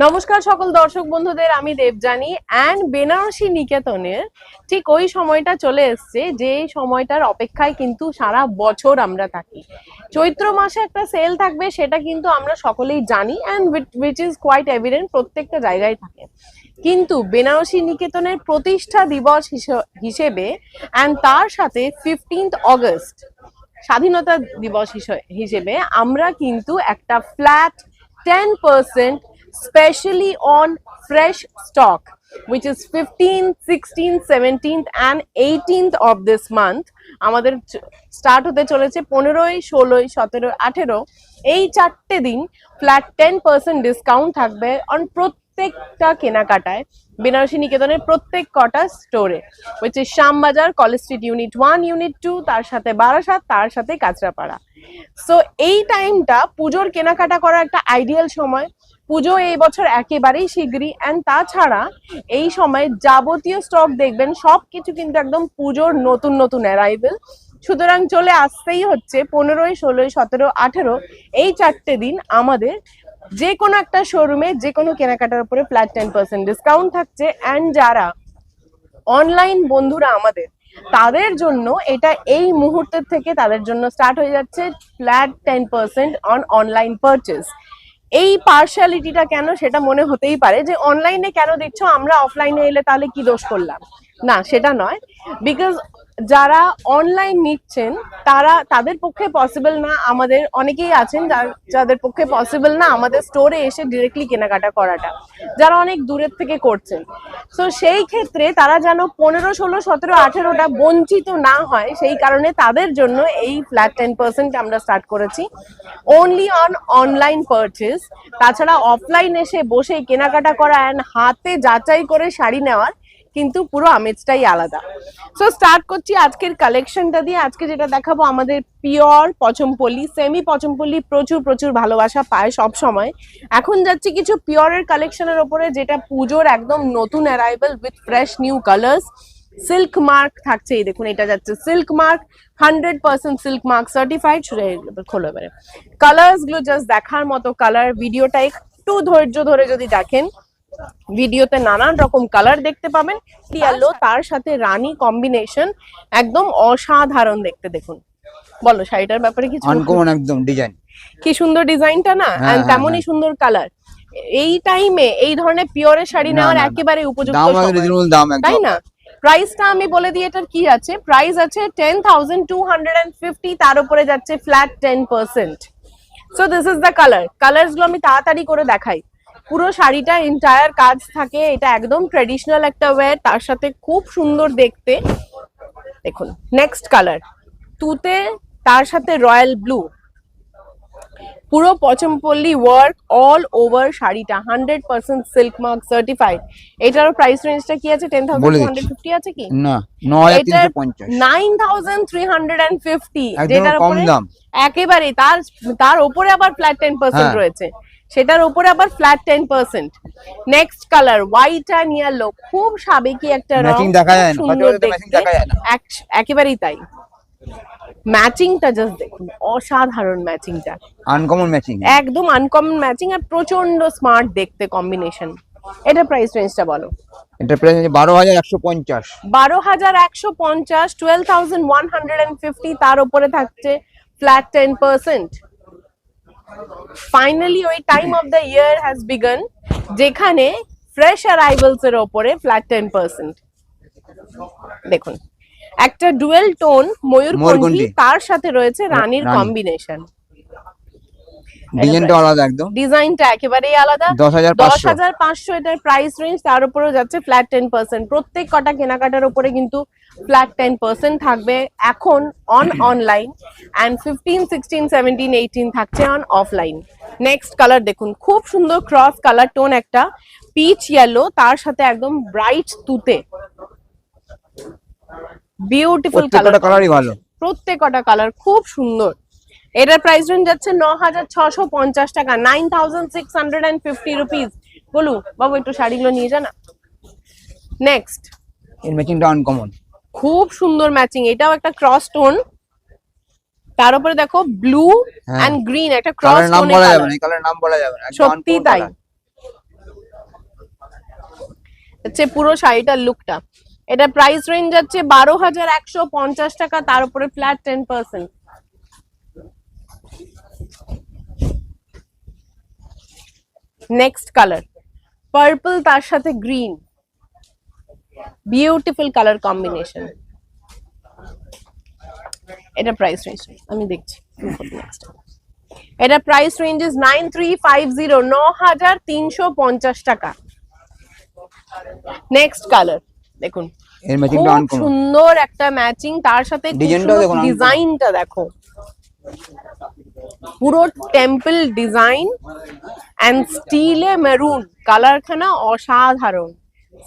নমস্কার সকল দর্শক বন্ধুদের, আমি দেবজানি অ্যান্ড বেনারসি নিকেতনের ঠিক ওই সময়টা চলে এসছে যে সময়টার অপেক্ষায় কিন্তু সারা বছর আমরা থাকি। চৈত্র মাসে একটা সেল থাকবে, সেটা কিন্তু আমরা সকলেই জানি and which is quite evident প্রত্যেকটা জায়গায় থাকে। কিন্তু বেনারসি নিকেতনের প্রতিষ্ঠা দিবস হিস- হিসেবে অ্যান্ড তার সাথে ফিফটিন্থ অগস্ট স্বাধীনতা দিবস হিস- হিসেবে আমরা কিন্তু একটা flat ten percent specially on fresh stock, which is 15th 16th 17th and 18th of this month. আমাদের স্টার্ট হতে চলেছে পনেরোই ষোলোই সতেরো আঠেরো। এই চারটে দিন ফ্ল্যাট টেন পার্সেন্ট ডিসকাউন্ট থাকবে অন প্রত্যেকটা কেনাকাটায় বেনারসি নিকেতনের প্রত্যেক কটা স্টোরে is Shyambazar College Street unit one unit two তার সাথে বারাসাত, তার সাথে কাঁচরাপাড়া। সো এই টাইমটা পুজোর কেনাকাটা করার একটা আইডিয়াল সময়। পুজো এই বছর একেবারেই শিগগিরই। অ্যান্ড তাছাড়া এই সময় যাবতীয় স্টক দেখবেন সব কিছু কিন্তু একদম পুজোর নতুন নতুন অ্যারাইভেল সুতরাং চলে আসতেই হচ্ছে পনেরোই, ষোলোই, সতেরো, আঠেরো, এই চারটে দিন আমাদের যে কোনো একটা শোরুমে যে কোনো কেনাকাটার উপরে ফ্ল্যাট টেন পার্সেন্ট ডিসকাউন্ট থাকছে অ্যান্ড যারা অনলাইন বন্ধুরা আমাদের, তাদের জন্য এটা এই মুহূর্তের থেকে তাদের জন্য স্টার্ট হয়ে যাচ্ছে flat ten percent on online purchase এই পার্শালিটিটা কেন সেটা মনে হতেই পারে যে অনলাইনে কেন দিচ্ছ আমরা অফলাইনে এলে তাহলে কি দোষ করলাম? না, সেটা নয়। বিকজ যারা অনলাইন নিচ্ছেন, তারা তাদের পক্ষে পসিবল না, আমাদের অনেকেই আছেন যাদের পক্ষে পসিবল না আমাদের স্টোরে এসে ডিরেক্টলি কেনাকাটা করাটা। যারা অনেক দূরের থেকে করছেন। সো সেই ক্ষেত্রে তারা যেন পনেরো, ষোলো, সতেরো, আঠেরোটা বঞ্চিত না হয়, সেই কারণে তাদের জন্য এই ফ্ল্যাট টেন পার্সেন্ট আমরা স্টার্ট করেছি। অনলি অন অনলাইন পারচেস তাছাড়া অফলাইন এসে বসে কেনাকাটা করা অ্যান্ড হাতে যাচাই করে শাড়ি নেওয়ার কিন্তু পুরো আমেজটাই আলাদা। সো স্টার্ট করছি আজকের কালেকশনটা দিয়ে। আজকে যেটা দেখাবো আমাদের পিওর পচমপল্লি সেমি পচমপল্লি প্রচুর প্রচুর ভালোবাসা পায় সব সময় এখন যাচ্ছে কিছু পিওরের কালেকশনের ওপরে, যেটা পুজোর একদম নতুন arrival with fresh new colours silk mark থাকছে, এই দেখুন, এটা যাচ্ছে silk mark hundred percent silk mark certified খোলো এবারে। কালার্সগুলো জাস্ট দেখার মতো কালার ভিডিওটা একটু ধৈর্য ধরে যদি দেখেন ভিডিওতে নানান রকম কালার দেখতে পাবেন। ইয়েলো তার সাথে রানী কম্বিনেশন একদম অসাধারণ দেখতে দেখুন। বলো শাড়িটার ব্যাপারে কিছু আনকমন একদম ডিজাইন কি সুন্দর ডিজাইনটা না? হ্যাঁ, হ্যাঁ, তেমনই হ্যাঁ। সুন্দর কালার এই টাইমে এই ধরনের পিওরের শাড়ি নেওয়ার। একেবারে উপযুক্ত দাম সময়। রিজনেবল দাম তাই না? প্রাইসটা আমি বলে দিই এটার কি আছে? প্রাইস আছে ten thousand two hundred and fifty তার উপরে যাচ্ছে flat ten percent so this is the colour কালার্সগুলো আমি তাড়াতাড়ি করে দেখাই। পুরো শাড়িটা এন্টায়ার কাজ থাকে এটা একদম ট্রেডিশনাল একটা ওয়্যার তার সাথে খুব সুন্দর দেখতে। দেখুন নেক্সট কালার তুতে তার সাথে রয়্যাল ব্লু পুরো পচমপল্লি ওয়ার্ক অল ওভার শাড়িটা hundred percent silk mark certified এটারও প্রাইস রেঞ্জটা কি আছে? Ten thousand. হান্ড্রেড ফিফটি আছে কি? না nine thousand three hundred and fifty যেটার একেবারে তার তার উপরে আবার ফ্ল্যাট টেন পার্সেন্ট। রয়েছে। সেটার উপরে আবার flat ten percent next colour white and yellow খুব সাবেকি একটা রং ম্যাচিং দেখা যায় না। সুন্দর দেখতে। একেবারেই তাই। ম্যাচিংটা জাস্ট দেখুন অসাধারণ ম্যাচিংটা আনকমন ম্যাচিং একদম আনকমন ম্যাচিং আর প্রচণ্ড স্মার্ট দেখতে কম্বিনেশন এটা প্রাইস রেঞ্জটা বলো। এটা price one hundred and fifty তার উপরে থাকছে ফ্ল্যাট টেন পার্সেন্ট ফাইনালি ওই time of the year has begun যেখানে ফ্রেশ অ্যারাইভেলস এর ওপরে ফ্ল্যাট টেন পার্সেন্ট দেখুন একটা ডুয়েল টোন ময়ূরকণ্ঠী। তার সাথে রয়েছে রানীর কম্বিনেশন ডিজাইনটা আলাদা একদম। ডিজাইনটা একেবারেই আলাদা। এটার প্রাইস রেঞ্জ তার উপরেও যাচ্ছে ফ্ল্যাট প্রত্যেক কটা কেনাকাটার উপরে কিন্তু ফ্ল্যাট থাকবে এখন অন অনলাইন থাকছে অন অফলাইন নেক্সট কালার দেখুন খুব সুন্দর ক্রস কালার টোন একটা পিচ ইয়েলো তার সাথে একদম ব্রাইট তুতে। বিউটিফুল কালার প্রত্যেকটা কালারই ভালো। প্রত্যেকটা কালার খুব সুন্দর। এটার প্রাইস রেঞ্জ যাচ্ছে ন হাজার ছশো পঞ্চাশ টাকা nine thousand six hundred and fifty rupees বলু বাবু একটু শাড়িগুলো নিয়ে যা না? নেক্সট এর ম্যাচিংটা আনকমন খুব সুন্দর ম্যাচিং এটাও একটা ক্রস টোন তার উপরে দেখো ব্লু। অ্যান্ড গ্রিন একটা ক্রস কালারের নাম বলা যাবে না এই কালারের নাম বলা যাবে না সত্যি তাই। হচ্ছে পুরো শাড়িটার লুকটা এটা প্রাইস রেঞ্জ যাচ্ছে বারো হাজার একশো পঞ্চাশ টাকা তার উপরে flat ten percent next colour purple তার সাথে গ্রিন বিউটিফুল কালার কম্বিনেশন এটা প্রাইস রেঞ্জ আমি দেখছি। নেক্সট এটা price range is nine three five zero ন হাজার তিনশো পঞ্চাশ টাকা। নেক্সট কালার দেখুন সুন্দর একটা ম্যাচিং তার সাথে। ডিজাইনটা দেখো। পুরো টেম্পল ডিজাইন অ্যান্ড স্টিলে মেরুন কালারখানা অসাধারণ।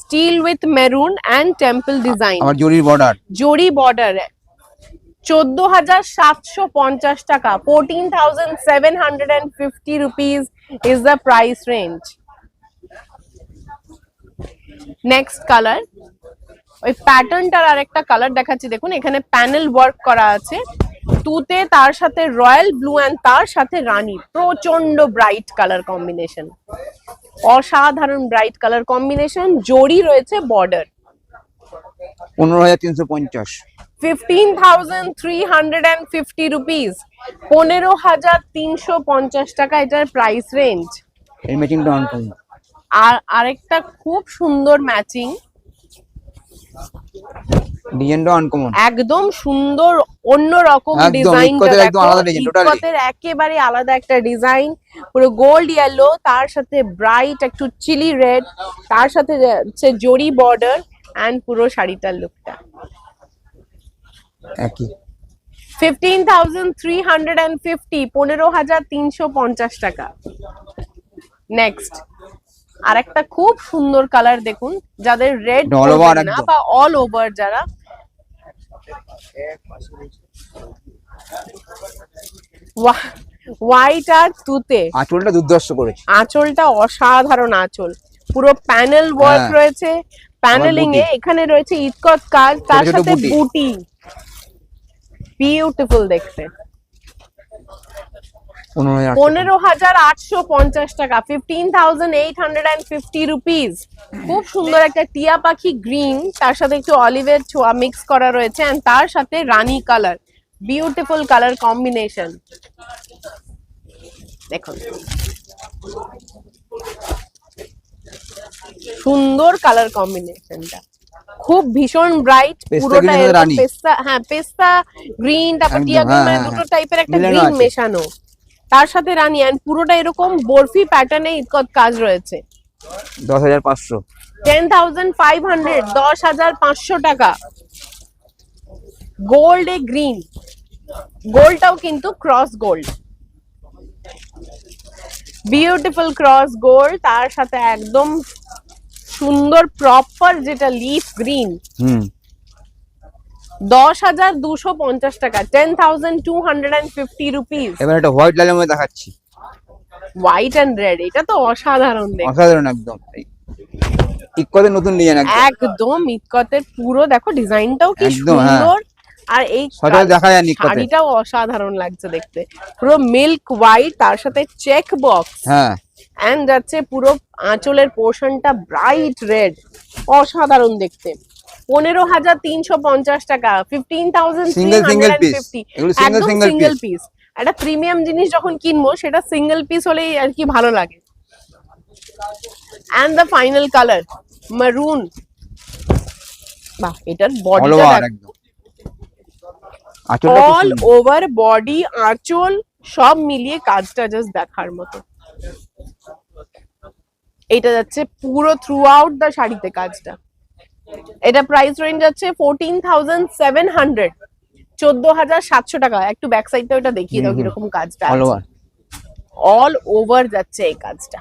Steel with maroon and temple design জরির বর্ডার জরি বর্ডার চোদ্দ হাজার সাতশো পঞ্চাশ টাকা fourteen thousand seven hundred and fifty rupees is the price range next colour ওই প্যাটার্নটার আরেকটা কালার দেখাচ্ছি দেখুন এখানে প্যানেল ওয়ার্ক করা আছে। তুতে তার সাথে রয়্যাল ব্লু অ্যান্ড তার সাথে রানী। প্রচণ্ড ব্রাইট কালার কম্বিনেশন। অসাধারণ ব্রাইট কালার কম্বিনেশন। জরি রয়েছে বর্ডার। পনেরো হাজার তিনশো পঞ্চাশ। Fifteen thousand three hundred and fifty rupees. পনেরো হাজার তিনশো পঞ্চাশ টাকা এটার প্রাইস রেঞ্জ। ম্যাচিংটা আর আরেকটা খুব সুন্দর ম্যাচিং। ডিজাইনটা আনকমন একদম সুন্দর অন্য রকম ডিজাইন একদম আলাদা design, totally। একেবারে আলাদা একটা ডিজাইন পুরো গোল্ড ইয়েলো তার সাথে ব্রাইট একটু চিলি রেড তার সাথে হচ্ছে জরি বর্ডার অ্যান্ড পুরো শাড়িটার লুকটা একই। Fifteen thousand three hundred and fifty পনেরো হাজার তিনশো পঞ্চাশ টাকা। নেক্সট আর একটা খুব সুন্দর কালার দেখুন যাদের রেড না বা অল ওভার যারা হোয়াইট আর তুতে। আঁচলটা দুর্দর্শ করেছে। আঁচলটা অসাধারণ আঁচল। পুরো প্যানেল ওয়ার্ক হ্যাঁ। রয়েছে। প্যানেলিং এ এখানে রয়েছে ইটকট কাজ তার সাথে। বুটি। বিউটিফুল দেখতে। পনেরো হাজার আটশো পঞ্চাশ টাকা fifteen thousand eight hundred and fifty rupees খুব সুন্দর একটা টিয়া পাখি গ্রিন তার সাথে একটু অলিভের ছোঁয়া মিক্স করা রয়েছে and তার সাথে রানী কালার বিউটিফুল কালার কম্বিনেশন দেখুন। সুন্দর কালার কম্বিনেশনটা খুব ভীষণ ব্রাইট পুরোটা। পেস্তা হ্যাঁ পেস্তা গ্রিন তারপর টিয়া হ্যাঁ, মানে হ্যাঁ, দুটো হ্যাঁ। টাইপের একটা মিলানো গ্রিন মেশানো। তার সাথে রানী অ্যান্ড পুরোটা এরকম বরফি প্যাটার্নে ইতকত কাজ রয়েছে। দশ হাজার পাঁচশো। টেন থাউজেন্ড ফাইভ হান্ড্রেড দশ হাজার পাঁচশো টাকা। গোল্ড এ গ্রিন গোল্ডটাও কিন্তু cross gold beautiful cross gold তার সাথে একদম সুন্দর প্রপার যেটা লিফ গ্রিন হুম। দশ হাজার দুশো পঞ্চাশ টাকা ten thousand two hundred and fifty rupees এবার একটা হোয়াইট মধ্যে দেখাচ্ছি। হোয়াইট অ্যান্ড রেড এটা তো অসাধারণ দেখ অসাধারণ একদম। ইকোদের নতুন ডিজাইন একদম। একদম ইটকতের পুরো দেখো ডিজাইনটাও কি হ্যাঁ। সুন্দর। আর এই দেখা ইক্কতে। শাড়িটাও অসাধারণ লাগছে দেখতে। পুরো মিল্ক হোয়াইট তার সাথে চেক বক্স হ্যাঁ। এন্ড যাচ্ছে পুরো আঁচলের পোর্শনটা ব্রাইট রেড অসাধারণ দেখতে। পনেরো হাজার তিনশো পঞ্চাশ টাকা fifteen thousand single, single single piece একটা প্রিমিয়াম জিনিস যখন কিনবো সেটা সিঙ্গেল পিস হলেই আর কি ভালো লাগে। অ্যান্ড দ্য ফাইনাল কালার মারুন বাহ এটার বডিটা একদম। অল ওভার বডি আঁচল সব মিলিয়ে কাজটা জাস্ট দেখার মতো। এটা যাচ্ছে পুরো থ্রু আউট দ্য শাড়িতে কাজটা। এটা প্রাইস রেঞ্জ যাচ্ছে ফোরটিন থাউজেন্ড সেভেন হান্ড্রেড চোদ্দ হাজার সাতশো টাকা। একটু ব্যাক সাইডটা ওটা দেখিয়ে দাও। কীরকম কাজটা অল ওভার অল ওভার যাচ্ছে এই কাজটা।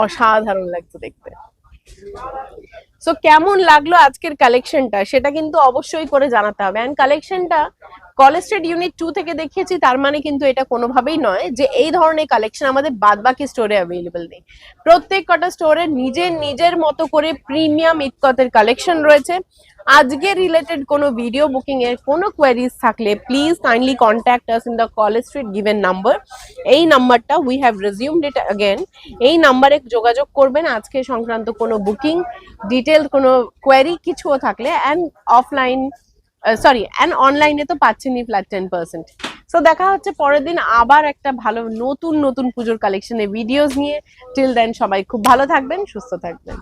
অসাধারণ লাগছে দেখতে। সো কেমন লাগল আজকের কালেকশনটা সেটা কিন্তু অবশ্যই করে জানাতে হবে। অ্যান্ড কালেকশনটা কলেজ স্ট্রিট ইউনিট টু থেকে দেখিয়েছি তার মানে কিন্তু এটা কোনোভাবেই নয় যে এই ধরনের কালেকশন আমাদের বাদবাকি স্টোরে অ্যাভেলেবল নেই। প্রত্যেক কটা স্টোরে নিজের নিজের মতো করে প্রিমিয়াম ইতকতের কালেকশন রয়েছে। আজকে রিলেটেড কোনো ভিডিও বুকিং এর কোনো কোয়ারিজ থাকলে please kindly contact us in the College Street given number এই নাম্বারটা we have resumed it again এই নাম্বারে যোগাযোগ করবেন, আজকে সংক্রান্ত কোনো বুকিং ডিটেল কোনো কোয়ারি কিছুও থাকলে অ্যান্ড অফলাইন সরি অ্যান্ড অনলাইনে তো পাচ্ছেনই ফ্ল্যাট টেন পার্সেন্ট সো দেখা হচ্ছে পরের দিন আবার একটা ভালো নতুন নতুন পুজোর কালেকশনে ভিডিওস নিয়ে। টিল দেন সবাই খুব ভালো থাকবেন, সুস্থ থাকবেন।